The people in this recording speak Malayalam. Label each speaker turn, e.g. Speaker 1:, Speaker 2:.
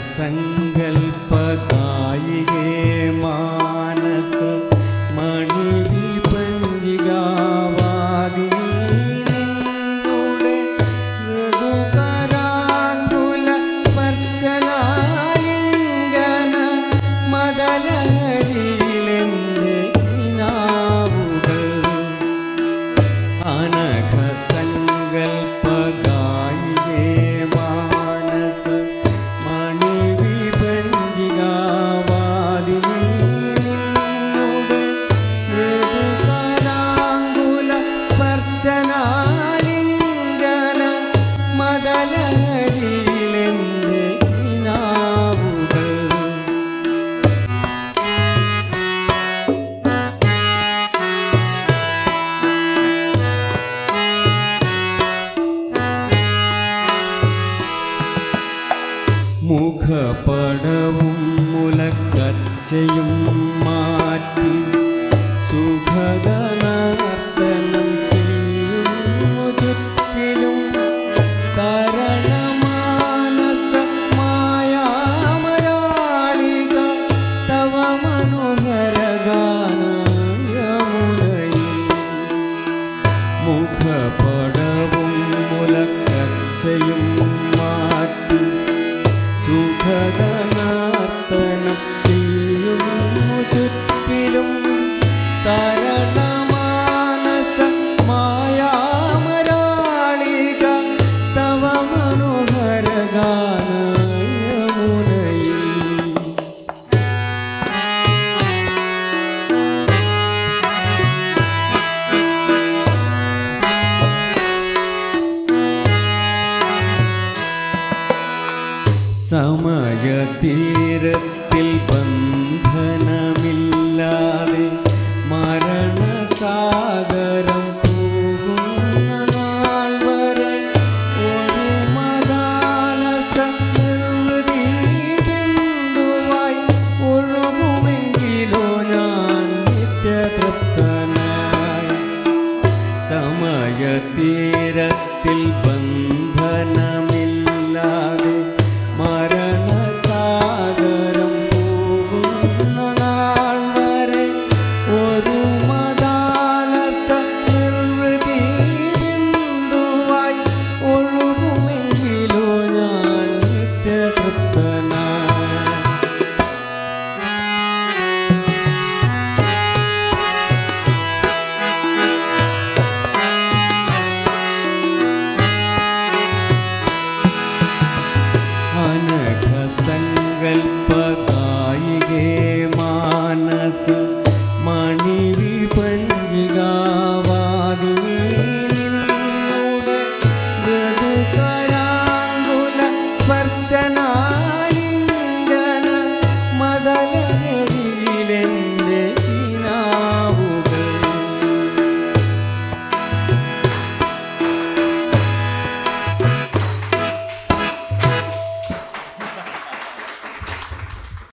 Speaker 1: सङ्गल्पय मानस मणि മുഖപടവും മുലക്കച്ചയും മാറ്റി തീരത്തിൽ ബന്ധനമില്ലാതെ മരണസാഗരം Thank you.